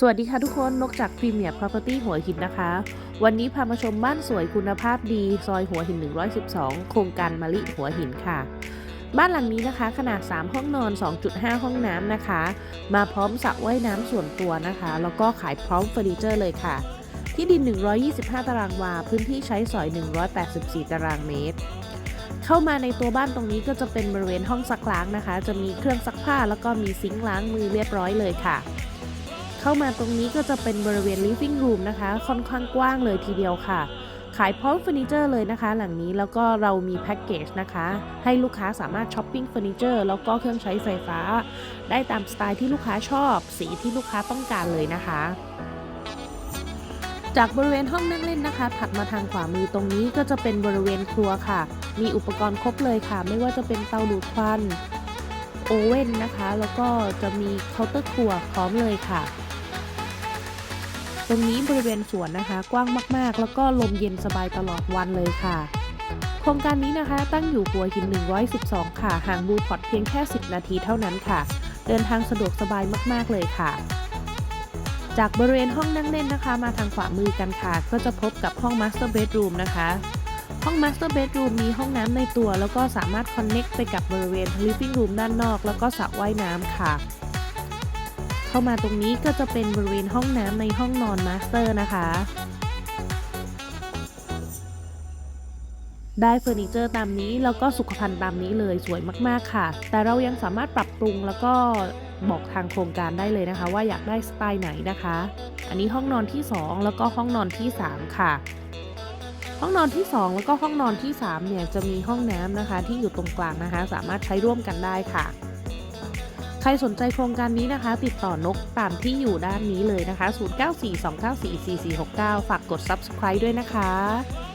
สวัสดีค่ะทุกคนนกจากพรีเมียร์ Property หัวหินนะคะ วันนี้พามาชมบ้านสวยคุณภาพดี ซอยหัวหิน 112 โครงการมะลิหัวหินค่ะ บ้านหลังนี้นะคะ ขนาด 3 ห้องนอน 2.5 ห้องน้ำนะคะ มาพร้อมสระว่ายน้ำส่วนตัวนะคะ แล้วก็ขายพร้อมเฟอร์นิเจอร์เลยค่ะ ที่ดิน 125 ตารางวา พื้นที่ใช้สอย 184 ตารางเมตร เข้ามาในตัวบ้านตรงนี้ก็จะเป็นบริเวณห้องซักล้างนะคะ จะมีเครื่องซักผ้าแล้วก็มีซิงค์ล้างมือเรียบร้อยเลยค่ะ เข้ามาตรงนี้ก็จะเป็นบริเวณ living room นะคะ ค่อนข้างกว้างเลยทีเดียวค่ะ ขายพร้อมเฟอร์นิเจอร์เลยนะคะ หลังนี้แล้วก็เรามีแพ็กเกจนะคะ ให้ลูกค้าสามารถช้อปปิ้งเฟอร์นิเจอร์แล้วก็เครื่องใช้ไฟฟ้า ได้ตามสไตล์ที่ลูกค้าชอบ สีที่ลูกค้าต้องการเลยนะคะจากบริเวณห้องนั่งเล่นนะคะ ถัดมาทางขวามือตรงนี้ก็จะเป็นบริเวณครัวค่ะ มีอุปกรณ์ครบเลยค่ะ ไม่ว่าจะเป็นเตาดูดควัน โอเว่นนะคะ แล้วก็จะมีเคาน์เตอร์ครัวพร้อมเลยค่ะ ตรงนี้บริเวณสวนนะคะ กว้างมากๆ แล้วก็ลมเย็นสบายตลอดวันเลยค่ะ โครงการนี้นะคะ ตั้งอยู่หัวหิน 112 ค่ะ ห่างบูพอร์ตเพียงแค่ 10 นาทีเท่านั้นค่ะ เดินทางสะดวกสบายมากๆเลยค่ะ จากบริเวณห้องนั่งเล่นนะคะ มาทางขวามือกันค่ะ ก็จะพบกับห้อง Master Bedroom นะคะห้อง Master Bedroom มีห้องน้ำในตัว แล้วก็สามารถ Connect ไปกับบริเวณ Living Room ด้านนอก แล้วก็สระว่ายน้ำค่ะ เข้ามาตรงนี้ก็จะเป็นบริเวณห้องน้ำในห้องนอน Master นะคะได้เฟอร์นิเจอร์ตามนี้แล้วก็สุขภัณฑ์ตามนี้เลยสวยมากๆค่ะ แต่เรายังสามารถปรับปรุงแล้วก็บอกทางโครงการได้เลยนะคะ ว่าอยากได้สไตล์ไหนนะคะ อันนี้ห้องนอนที่ 2 แล้วก็ห้องนอนที่ 3 ค่ะ ห้องนอนที่ 2 แล้วก็ห้องนอนที่ 3 เนี่ยจะมีห้องน้ำนะคะ ที่อยู่ตรงกลางนะคะ สามารถใช้ร่วมกันได้ค่ะ รสนใจโครงการนี้นะคะ ติดต่อนกตามที่อยู่ด้านนี้เลยนะคะ 0942944469 ฝากกด subscribe ด้วยนะคะ